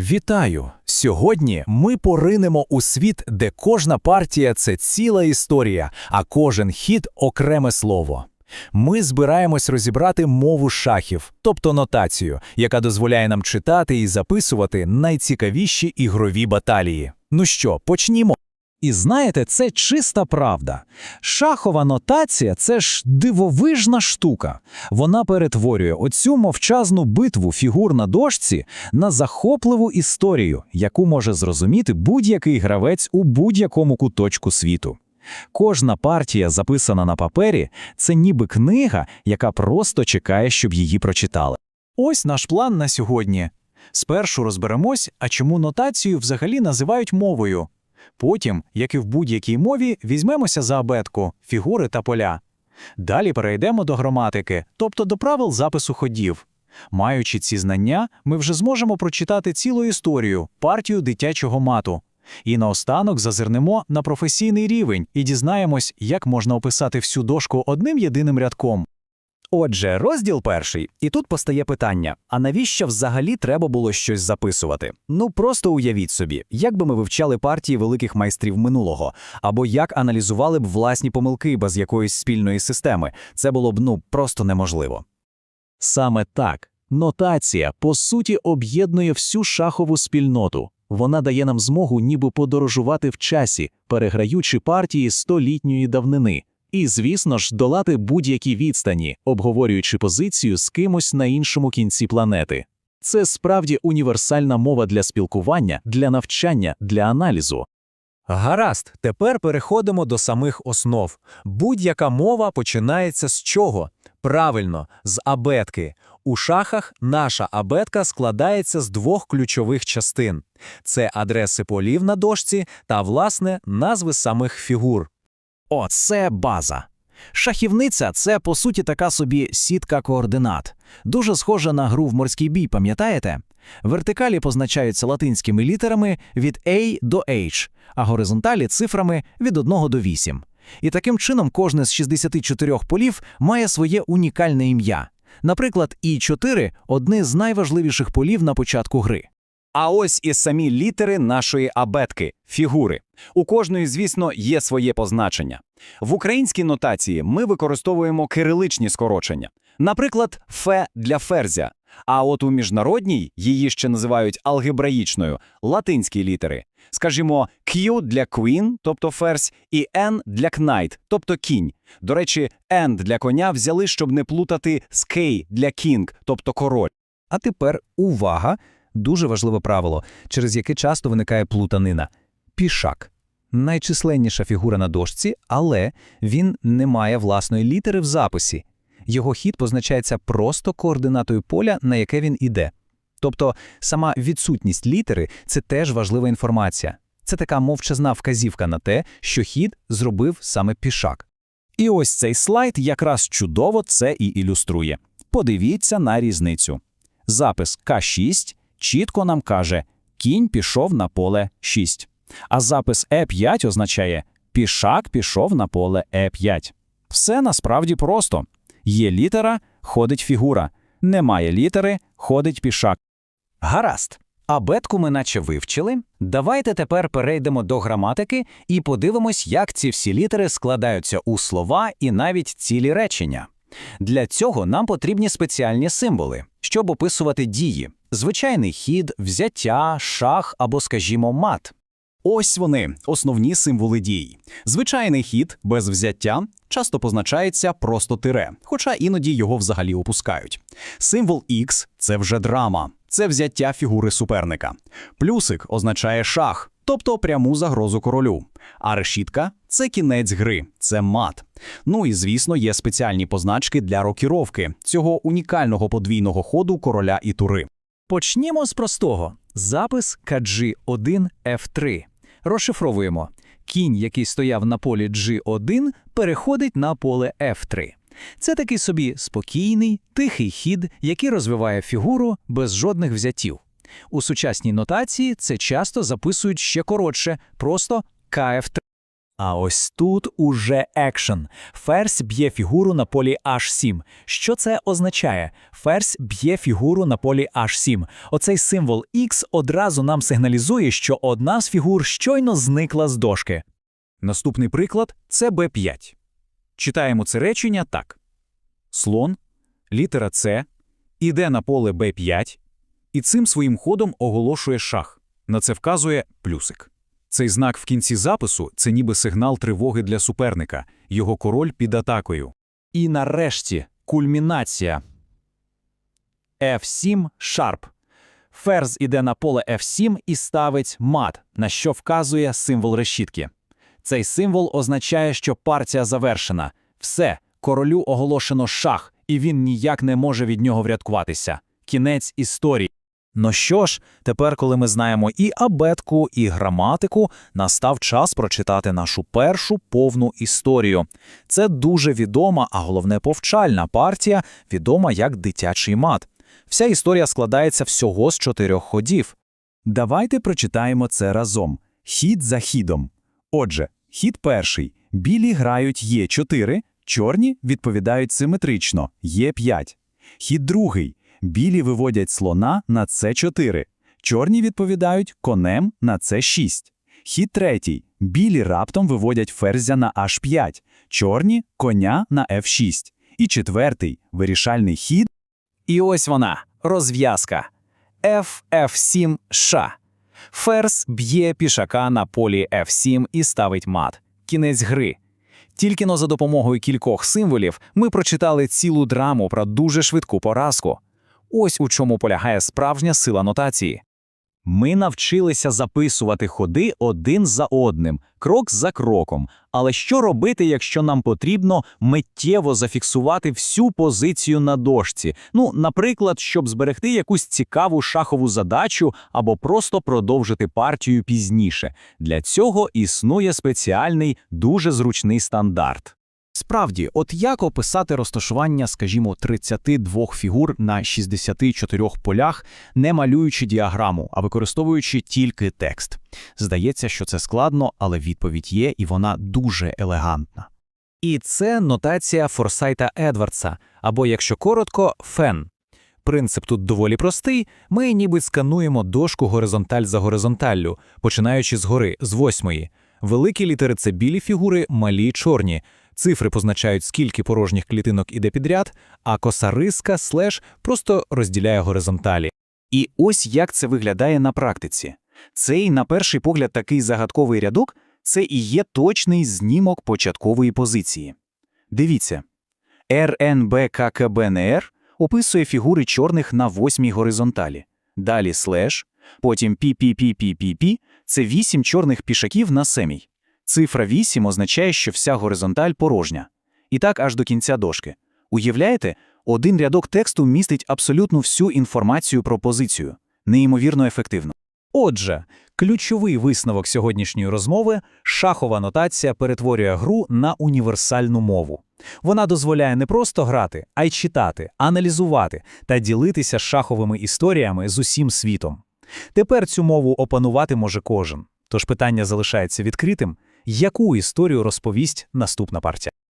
Вітаю! Сьогодні ми поринемо у світ, де кожна партія це ціла історія, а кожен хід окреме слово. Ми збираємось розібрати мову шахів, тобто нотацію, яка дозволяє нам читати і записувати найцікавіші ігрові баталії. Ну що, почнімо. І знаєте, це чиста правда. Шахова нотація це ж дивовижна штука. Вона перетворює оцю мовчазну битву фігур на дошці на захопливу історію, яку може зрозуміти будь-який гравець у будь-якому куточку світу. Кожна партія, записана на папері, це ніби книга, яка просто чекає, щоб її прочитали. Ось наш план на сьогодні. Спершу розберемось, а чому нотацію взагалі називають мовою. Потім, як і в будь-якій мові, візьмемося за абетку, фігури та поля. Далі перейдемо до граматики, тобто до правил запису ходів. Маючи ці знання, ми вже зможемо прочитати цілу історію, партію дитячого мату. І наостанок зазирнемо на професійний рівень і дізнаємось, як можна описати всю дошку одним єдиним рядком. Отже, розділ перший, і тут постає питання: а навіщо взагалі треба було щось записувати? Ну просто уявіть собі, як би ми вивчали партії великих майстрів минулого, або як аналізували б власні помилки без якоїсь спільної системи. Це було б ну просто неможливо. Саме так. Нотація, по суті, об'єднує всю шахову спільноту. Вона дає нам змогу ніби подорожувати в часі, переграючи партії столітньої давнини. І, звісно ж, долати будь-які відстані, обговорюючи позицію з кимось на іншому кінці планети. Це справді універсальна мова для спілкування, для навчання, для аналізу. Гаразд, тепер переходимо до самих основ. Будь-яка мова починається з чого? Правильно, з абетки. У шахах наша абетка складається з двох ключових частин: це адреси полів на дошці та, власне, назви самих фігур. Оце база. Шахівниця це, по суті, така собі сітка координат. Дуже схожа на гру в морський бій, пам'ятаєте? Вертикалі позначаються латинськими літерами від A до H, а горизонталі цифрами від 1 до 8. І таким чином кожне з 64 полів має своє унікальне ім'я. Наприклад, І4 одне з найважливіших полів на початку гри. А ось і самі літери нашої абетки фігури. У кожної, звісно, є своє позначення. В українській нотації ми використовуємо кириличні скорочення, наприклад, фе для ферзя. А от у міжнародній її ще називають алгебраїчною латинські літери. Скажімо, Q для queen, тобто ферзь, і N для knight, тобто кінь. До речі, N для коня взяли, щоб не плутати з K для king, тобто король. А тепер увага! Дуже важливе правило, через яке часто виникає плутанина. Пішак. Найчисленніша фігура на дошці, але він не має власної літери в записі. Його хід позначається просто координатою поля, на яке він іде. Тобто сама відсутність літери це теж важлива інформація. Це така мовчазна вказівка на те, що хід зробив саме пішак. І ось цей слайд якраз чудово це і ілюструє. Подивіться на різницю. Запис К6 чітко нам каже, кінь пішов на поле 6. А запис Е5 означає пішак пішов на поле Е5. Все насправді просто. Є літера, ходить фігура. Немає літери, ходить пішак. Гаразд. Абетку ми наче вивчили. Давайте тепер перейдемо до граматики і подивимось, як ці всі літери складаються у слова і навіть цілі речення. Для цього нам потрібні спеціальні символи, щоб описувати дії, звичайний хід, взяття, шах або, скажімо, мат. Ось вони, основні символи дій. Звичайний хід без взяття часто позначається просто тире, хоча іноді його взагалі опускають. Символ X – це вже драма, це взяття фігури суперника. Плюсик означає шах, тобто пряму загрозу королю. А решітка це кінець гри, це мат. Ну і звісно, є спеціальні позначки для рокіровки цього унікального подвійного ходу короля і тури. Почнімо з простого: запис KG1 F3. Розшифровуємо. Кінь, який стояв на полі G1, переходить на поле F3. Це такий собі спокійний, тихий хід, який розвиває фігуру без жодних взяттів. У сучасній нотації це часто записують ще коротше, просто КФ3. А ось тут уже екшен. Ферзь б'є фігуру на полі H7. Що це означає? Ферзь б'є фігуру на полі H7. Оцей символ X одразу нам сигналізує, що одна з фігур щойно зникла з дошки. Наступний приклад це b5. Читаємо це речення так. Слон, літера С, іде на поле b5 і цим своїм ходом оголошує шах. На це вказує плюсик. Цей знак в кінці запису це ніби сигнал тривоги для суперника, його король під атакою. І нарешті кульмінація. F7 шарп. Ферзь іде на поле F7 і ставить мат, на що вказує символ решітки. Цей символ означає, що партія завершена. Все, королю оголошено шах, і він ніяк не може від нього врятуватися. Кінець історії. Ну що ж, тепер, коли ми знаємо і абетку, і граматику, настав час прочитати нашу першу повну історію. Це дуже відома, а головне повчальна партія, відома як дитячий мат. Вся історія складається всього з чотирьох ходів. Давайте прочитаємо це разом. Хід за хідом. Отже, хід перший. Білі грають Е4, чорні відповідають симетрично Е5. Хід другий. Білі виводять слона на С4. Чорні відповідають конем на С6. Хід третій. Білі раптом виводять ферзя на H5. Чорні – коня на F6. І четвертий – вирішальний хід. І ось вона, розв'язка. F, F7, Ш. Ферзь б'є пішака на полі F7 і ставить мат. Кінець гри. Тільки но за допомогою кількох символів ми прочитали цілу драму про дуже швидку поразку. Ось у чому полягає справжня сила нотації. Ми навчилися записувати ходи один за одним, крок за кроком. Але що робити, якщо нам потрібно миттєво зафіксувати всю позицію на дошці? Ну, наприклад, щоб зберегти якусь цікаву шахову задачу або просто продовжити партію пізніше. Для цього існує спеціальний, дуже зручний стандарт. Справді, от як описати розташування, скажімо, 32 фігур на 64 полях, не малюючи діаграму, а використовуючи тільки текст? Здається, що це складно, але відповідь є, і вона дуже елегантна. І це нотація Форсайта Едвардса, або, якщо коротко, фен. Принцип тут доволі простий. Ми ніби скануємо дошку горизонталь за горизонталлю, починаючи згори, з восьмої. Великі літери це білі фігури, малі чорні. Цифри позначають, скільки порожніх клітинок іде підряд, а коса риска слеш просто розділяє горизонталі. І ось як це виглядає на практиці. Цей, на перший погляд, такий загадковий рядок це і є точний знімок початкової позиції. Дивіться, РНБККБНР описує фігури чорних на восьмій горизонталі. Далі слеш, потім пі-пі-пі-пі-пі-пі – це вісім чорних пішаків на семій. Цифра 8 означає, що вся горизонталь порожня. І так аж до кінця дошки. Уявляєте, один рядок тексту містить абсолютно всю інформацію про позицію. Неймовірно ефективно. Отже, ключовий висновок сьогоднішньої розмови – шахова нотація перетворює гру на універсальну мову. Вона дозволяє не просто грати, а й читати, аналізувати та ділитися шаховими історіями з усім світом. Тепер цю мову опанувати може кожен. Тож питання залишається відкритим – яку історію розповість наступна партія?